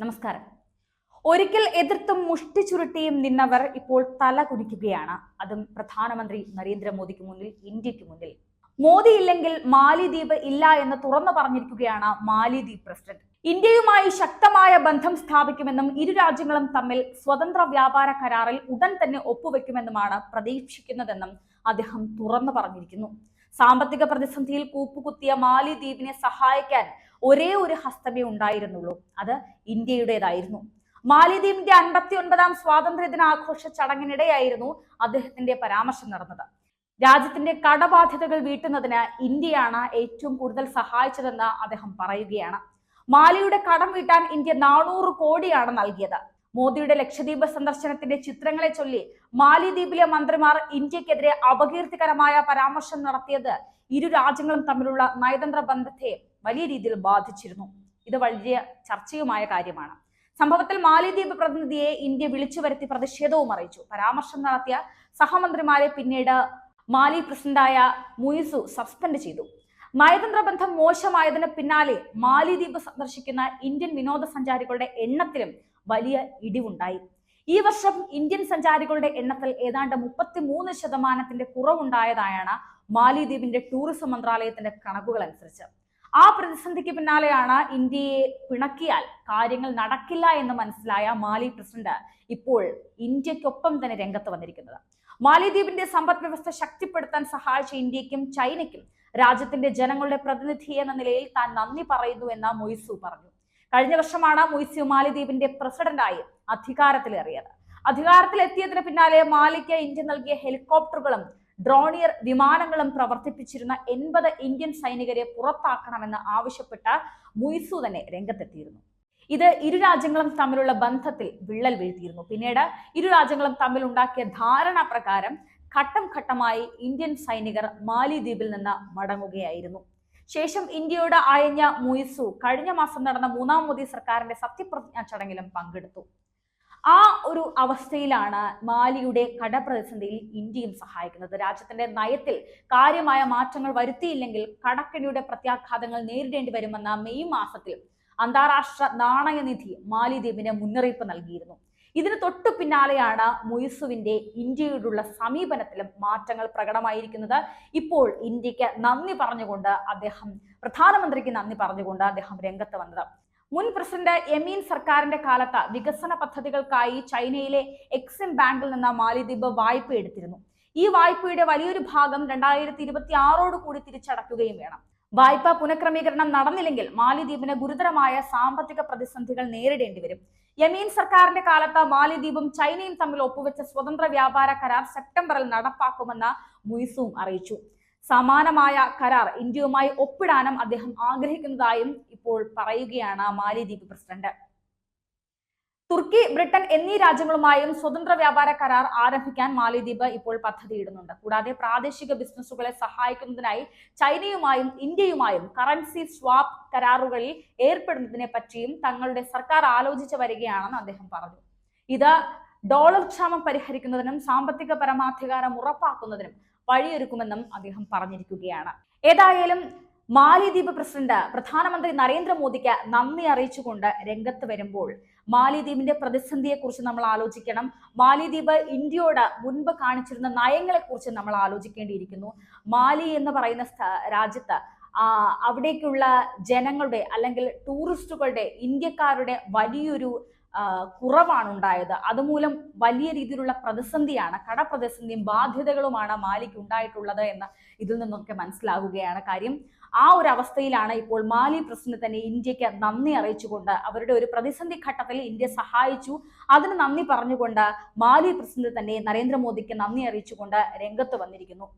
നമസ്കാരം. ഒരിക്കൽ എതിർത്തും മുഷ്ടി ചുരുട്ടിയും നിന്നവർ ഇപ്പോൾ തല കുനിക്കുകയാണ്. അതും പ്രധാനമന്ത്രി നരേന്ദ്രമോദിക്ക് മുന്നിൽ ഇന്ത്യയ്ക്ക് മുന്നിൽ. മോദി ഇല്ലെങ്കിൽ മാലിദ്വീപ് ഇല്ല എന്ന് തുറന്നു പറഞ്ഞിരിക്കുകയാണ് മാലിദ്വീപ് പ്രസിഡന്റ്. ഇന്ത്യയുമായി ശക്തമായ ബന്ധം സ്ഥാപിക്കുമെന്നും ഇരു രാജ്യങ്ങളും തമ്മിൽ സ്വതന്ത്ര വ്യാപാര കരാറിൽ ഉടൻ തന്നെ ഒപ്പുവെക്കുമെന്നുമാണ് പ്രതീക്ഷിക്കുന്നതെന്നും അദ്ദേഹം തുറന്നു പറഞ്ഞിരിക്കുന്നു. സാമ്പത്തിക പ്രതിസന്ധിയിൽ കൂപ്പുകുത്തിയ മാലിദ്വീപിനെ സഹായിക്കാൻ ഒരേ ഒരു ഹസ്തമേ ഉണ്ടായിരുന്നുള്ളൂ. അത് ഇന്ത്യയുടേതായിരുന്നു. മാലിദ്വീപിന്റെ അൻപത്തി ഒൻപതാം സ്വാതന്ത്ര്യ ദിനാഘോഷ ചടങ്ങിനിടെയായിരുന്നു അദ്ദേഹത്തിന്റെ പരാമർശം നടന്നത്. രാജ്യത്തിന്റെ കടബാധ്യതകൾ വീട്ടുന്നതിന് ഇന്ത്യയാണ് ഏറ്റവും കൂടുതൽ സഹായിച്ചതെന്ന് അദ്ദേഹം പറയുകയാണ്. മാലിയുടെ കടം വീട്ടാൻ ഇന്ത്യ നാനൂറ് കോടിയാണ് നൽകിയത്. മോദിയുടെ ലക്ഷദ്വീപ് സന്ദർശനത്തിന്റെ ചിത്രങ്ങളെ ചൊല്ലി മാലിദ്വീപിലെ മന്ത്രിമാർ ഇന്ത്യക്കെതിരെ അപകീർത്തികരമായ പരാമർശം നടത്തിയത് ഇരു രാജ്യങ്ങളും തമ്മിലുള്ള നയതന്ത്ര ബന്ധത്തെ വലിയ രീതിയിൽ ബാധിച്ചിരുന്നു. ഇത് വലിയ ചർച്ചയുമായ കാര്യമാണ്. സംഭവത്തിൽ മാലിദ്വീപ് പ്രതിനിധിയെ ഇന്ത്യ വിളിച്ചു വരുത്തി പ്രതിഷേധവും അറിയിച്ചു. പരാമർശം നടത്തിയ സഹമന്ത്രിമാരെ പിന്നീട് മാലി പ്രസിഡന്റായ മുയിസു സസ്പെൻഡ് ചെയ്തു. നയതന്ത്ര ബന്ധം മോശമായതിന് പിന്നാലെ മാലിദ്വീപ് സന്ദർശിക്കുന്ന ഇന്ത്യൻ വിനോദസഞ്ചാരികളുടെ എണ്ണത്തിലും വലിയ ഇടിവുണ്ടായി. ഈ വർഷം ഇന്ത്യൻ സഞ്ചാരികളുടെ എണ്ണത്തിൽ ഏതാണ്ട് മുപ്പത്തി മൂന്ന് ശതമാനത്തിന്റെ കുറവുണ്ടായതായാണ് മാലിദ്വീപിന്റെ ടൂറിസം മന്ത്രാലയത്തിന്റെ കണക്കുകൾ അനുസരിച്ച്. ആ പ്രതിസന്ധിക്ക് പിന്നാലെയാണ് ഇന്ത്യയെ പിണക്കിയാൽ കാര്യങ്ങൾ നടക്കില്ല എന്ന് മനസ്സിലായ മാലി പ്രസിഡന്റ് ഇപ്പോൾ ഇന്ത്യക്കൊപ്പം തന്നെ രംഗത്ത് വന്നിരിക്കുന്നത്. മാലിദ്വീപിന്റെ സമ്പദ് വ്യവസ്ഥ ശക്തിപ്പെടുത്താൻ സഹായിച്ച ഇന്ത്യക്കും ചൈനയ്ക്കും രാജ്യത്തിന്റെ ജനങ്ങളുടെ പ്രതിനിധി എന്ന നിലയിൽ താൻ നന്ദി പറയുന്നു എന്ന് മൊയ്സു പറഞ്ഞു. കഴിഞ്ഞ വർഷമാണ് മൊയ്സു മാലിദ്വീപിന്റെ പ്രസിഡന്റായി അധികാരത്തിലേറിയത്. അധികാരത്തിലെത്തിയതിന് പിന്നാലെ മാലിക്ക് ഇന്ത്യ നൽകിയ ഹെലികോപ്റ്ററുകളും ഡ്രോണിയർ വിമാനങ്ങളും പ്രവർത്തിപ്പിച്ചിരുന്ന എൺപത് ഇന്ത്യൻ സൈനികരെ പുറത്താക്കണമെന്ന് ആവശ്യപ്പെട്ട മുയ്സു തന്നെ രംഗത്തെത്തിയിരുന്നു. ഇത് ഇരു രാജ്യങ്ങളും തമ്മിലുള്ള ബന്ധത്തിൽ വിള്ളൽ വീഴ്ത്തിയിരുന്നു. പിന്നീട് ഇരു രാജ്യങ്ങളും തമ്മിൽ ഉണ്ടാക്കിയ ധാരണ പ്രകാരം ഘട്ടം ഘട്ടമായി ഇന്ത്യൻ സൈനികർ മാലിദ്വീപിൽ നിന്ന് മടങ്ങുകയായിരുന്നു. ശേഷം ഇന്ത്യയോട് അയഞ്ഞ മുയിസു കഴിഞ്ഞ മാസം നടന്ന മൂന്നാം മോദി സർക്കാരിന്റെ സത്യപ്രതിജ്ഞാ ചടങ്ങിലും പങ്കെടുത്തു. ആ ഒരു അവസ്ഥയിലാണ് മാലിയുടെ കടപ്രതിസന്ധിയിൽ ഇന്ത്യയും സഹായിക്കുന്നത്. രാജ്യത്തിന്റെ നയത്തിൽ കാര്യമായ മാറ്റങ്ങൾ വരുത്തിയില്ലെങ്കിൽ കടക്കെണിയുടെ പ്രത്യാഘാതങ്ങൾ നേരിടേണ്ടി വരുമെന്ന മെയ് മാസത്തിൽ അന്താരാഷ്ട്ര നാണയനിധി മാലിദ്വീപിന് മുന്നറിയിപ്പ് നൽകിയിരുന്നു. ഇതിന് തൊട്ടു പിന്നാലെയാണ് മുയിസുവിന്റെ ഇന്ത്യയോടുള്ള സമീപനത്തിലും മാറ്റങ്ങൾ പ്രകടമായിരിക്കുന്നത്. ഇപ്പോൾ ഇന്ത്യയ്ക്ക് നന്ദി പറഞ്ഞുകൊണ്ട് അദ്ദേഹം പ്രധാനമന്ത്രിക്ക് നന്ദി പറഞ്ഞുകൊണ്ട് അദ്ദേഹം രംഗത്ത് വന്നത്. മുൻ പ്രസിഡന്റ് യമീൻ സർക്കാരിന്റെ കാലത്ത് വികസന പദ്ധതികൾക്കായി ചൈനയിലെ എക്സിം ബാങ്കിൽ നിന്ന് മാലിദ്വീപ് വായ്പ എടുത്തിരുന്നു. ഈ വായ്പയുടെ വലിയൊരു ഭാഗം രണ്ടായിരത്തി ഇരുപത്തി ആറോട് കൂടി തിരിച്ചടക്കുകയും വേണം. വായ്പ പുനഃക്രമീകരണം നടന്നില്ലെങ്കിൽ മാലിദ്വീപിന് ഗുരുതരമായ സാമ്പത്തിക പ്രതിസന്ധികൾ നേരിടേണ്ടി വരും. യമീൻ സർക്കാരിന്റെ കാലത്ത് മാലിദ്വീപും ചൈനയും തമ്മിൽ ഒപ്പുവെച്ച സ്വതന്ത്ര വ്യാപാര കരാർ സെപ്റ്റംബറിൽ നടപ്പാക്കുമെന്ന് മുയിസും അറിയിച്ചു. സമാനമായ കരാർ ഇന്ത്യയുമായി ഒപ്പിടാനും അദ്ദേഹം ആഗ്രഹിക്കുന്നതായും ഇപ്പോൾ പറയുകയാണ് മാലിദ്വീപ് പ്രസിഡന്റ്. തുർക്കി ബ്രിട്ടൻ എന്നീ രാജ്യങ്ങളുമായും സ്വതന്ത്ര വ്യാപാര കരാർ ആരംഭിക്കാൻ മാലിദ്വീപ് ഇപ്പോൾ പദ്ധതിയിടുന്നുണ്ട്. കൂടാതെ പ്രാദേശിക ബിസിനസ്സുകളെ സഹായിക്കുന്നതിനായി ചൈനയുമായും ഇന്ത്യയുമായും കറൻസി സ്വാപ്പ് കരാറുകളിൽ ഏർപ്പെടുന്നതിനെ പറ്റിയും തങ്ങളുടെ സർക്കാർ ആലോചിച്ച് വരികയാണെന്ന് അദ്ദേഹം പറഞ്ഞു. ഇത് ഡോളർ ക്ഷാമം പരിഹരിക്കുന്നതിനും സാമ്പത്തിക പരമാധികാരം ഉറപ്പാക്കുന്നതിനും വഴിയൊരുക്കുമെന്നും അദ്ദേഹം പറഞ്ഞിരിക്കുകയാണ്. ഏതായാലും മാലിദ്വീപ് പ്രസിഡന്റ് പ്രധാനമന്ത്രി നരേന്ദ്രമോദിക്ക് നന്ദി അറിയിച്ചുകൊണ്ട് രംഗത്ത് വരുമ്പോൾ മാലിദ്വീപിന്റെ പ്രതിസന്ധിയെക്കുറിച്ച് നമ്മൾ ആലോചിക്കണം. മാലിദ്വീപ് ഇന്ത്യയോട് മുൻപ് കാണിച്ചിരുന്ന നയങ്ങളെക്കുറിച്ച് നമ്മൾ ആലോചിക്കേണ്ടിയിരിക്കുന്നു. മാലി എന്ന് പറയുന്ന രാജ്യത്ത് അവിടേക്കുള്ള ജനങ്ങളുടെ അല്ലെങ്കിൽ ടൂറിസ്റ്റുകളുടെ ഇന്ത്യക്കാരുടെ വലിയൊരു കുറവാണ് ഉണ്ടായത് അതുമൂലം വലിയ രീതിയിലുള്ള പ്രതിസന്ധിയാണ് കടപ്രതിസന്ധിയും ബാധ്യതകളുമാണ് മാലിക്ക് ഉണ്ടായിട്ടുള്ളത് എന്ന് ഇതിൽ നിന്നൊക്കെ മനസ്സിലാകുകയാണ് കാര്യം. ആ ഒരു അവസ്ഥയിലാണ് ഇപ്പോൾ മാലി പ്രസിഡന്റ് തന്നെ ഇന്ത്യയ്ക്ക് നന്ദി അറിയിച്ചുകൊണ്ട് അവരുടെ ഒരു പ്രതിസന്ധി ഘട്ടത്തിൽ ഇന്ത്യ സഹായിച്ചു. അതിന് നന്ദി പറഞ്ഞുകൊണ്ട് മാലി പ്രസിഡന്റ് തന്നെ നരേന്ദ്രമോദിക്ക് നന്ദി അറിയിച്ചുകൊണ്ട് രംഗത്ത് വന്നിരിക്കുന്നു.